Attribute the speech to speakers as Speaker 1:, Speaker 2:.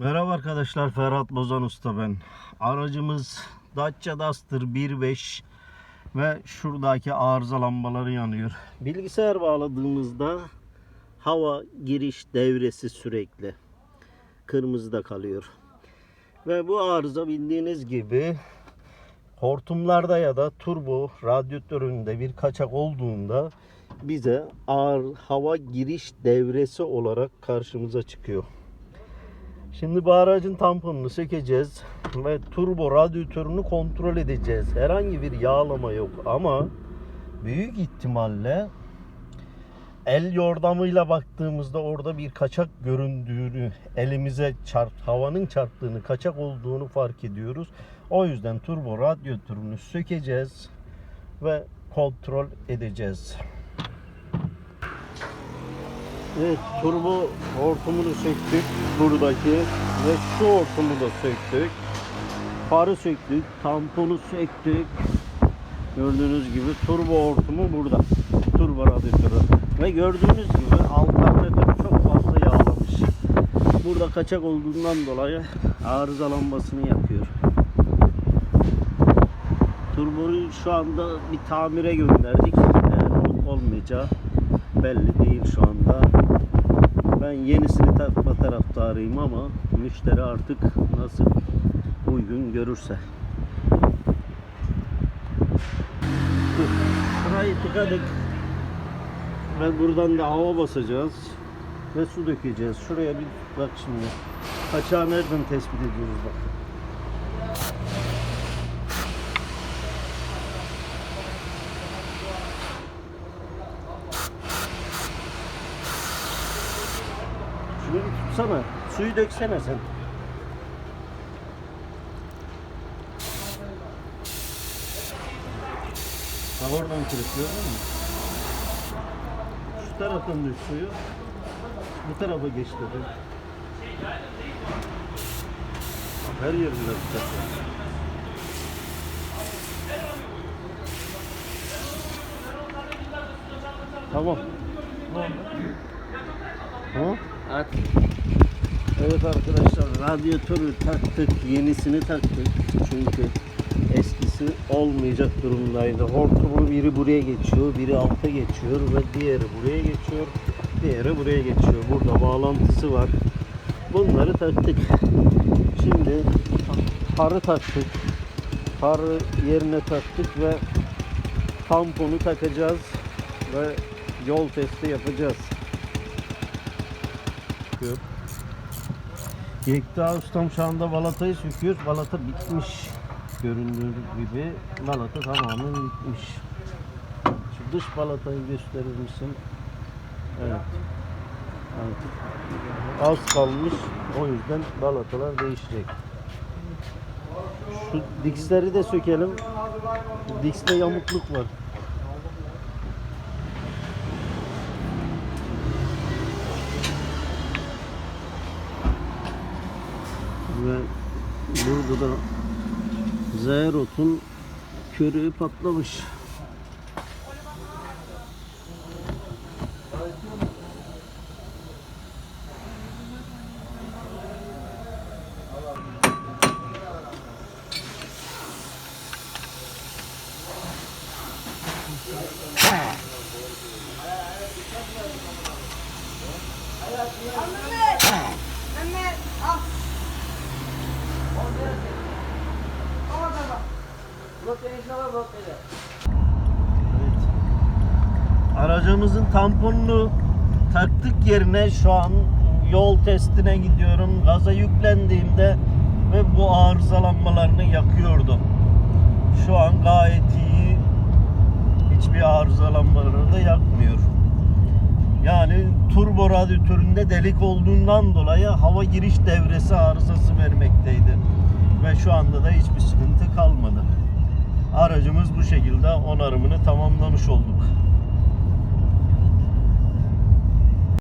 Speaker 1: Merhaba arkadaşlar Ferhat Bozan Usta ben. Aracımız Dacia Duster 1.5 ve şuradaki arıza lambaları yanıyor. Bilgisayar bağladığımızda hava giriş devresi sürekli kırmızıda kalıyor. Ve bu arıza bildiğiniz gibi hortumlarda ya da turbo radyatöründe bir kaçak olduğunda bize ağır hava giriş devresi olarak karşımıza çıkıyor. Şimdi bu aracın tamponunu sökeceğiz ve turbo radyatörünü kontrol edeceğiz. Herhangi bir yağlama yok ama büyük ihtimalle el yordamıyla baktığımızda orada bir kaçak göründüğünü, elimize çarp, havanın çarptığını, kaçak olduğunu fark ediyoruz. O yüzden turbo radyatörünü sökeceğiz ve kontrol edeceğiz. Evet, turbo hortumunu söktük buradaki ve şu hortumu da söktük. Farı söktük, tamponu söktük. Gördüğünüz gibi turbo hortumu burada. Turbo radyatörü. Ve gördüğünüz gibi alternatör çok fazla yağlamış. Burada kaçak olduğundan dolayı arıza lambasını yakıyor. Turboyu şu anda bir tamire gönderdik. Olup olmayacağı belli değil şu anda. Ben yenisini takma taraftarıyım ama müşteri artık nasıl uygun görürse. Şurayı tıkadık. Ve buradan da hava basacağız. Ve su dökeceğiz. Şuraya bir bak şimdi. Kaçağı nereden tespit ediyoruz bak. Şunu bir tutsana. Suyu döksene sen. Bak oradan kırıklıyor değil mi? Şu taraftan dök suyu. Bu tarafa geç dedi. Her yerinde tutacak. Tamam. Ha? Evet arkadaşlar radyatörü taktık, yenisini taktık. Çünkü eskisi olmayacak durumdaydı. Hortumu biri buraya geçiyor, biri alta geçiyor ve diğeri buraya geçiyor, diğeri buraya geçiyor. Burada bağlantısı var. Bunları taktık. Şimdi farı taktık. Farı yerine taktık ve tamponu takacağız ve yol testi yapacağız. Yok. Yekta ustam şu anda balatayı söküyor. Balata bitmiş. Göründüğü gibi balata tamamen bitmiş. Şu dış balatayı gösterir misin? Evet. Artık az kalmış. O yüzden balatalar değişecek. Şu diksleri de sökelim. Dikste yamukluk var. Ve burada da Zerot'un körüğü patlamış.
Speaker 2: Mehmet! Mehmet! Al!
Speaker 1: Evet. Aracımızın tamponunu taktık yerine şu an yol testine gidiyorum. Gaza yüklendiğimde ve bu arızalanmalarını yakıyordu. Şu an gayet iyi. Hiçbir arızalanmalarını da turbo radyatöründe delik olduğundan dolayı hava giriş devresi arızası vermekteydi. Ve şu anda da hiçbir sıkıntı kalmadı. Aracımız bu şekilde onarımını tamamlamış olduk.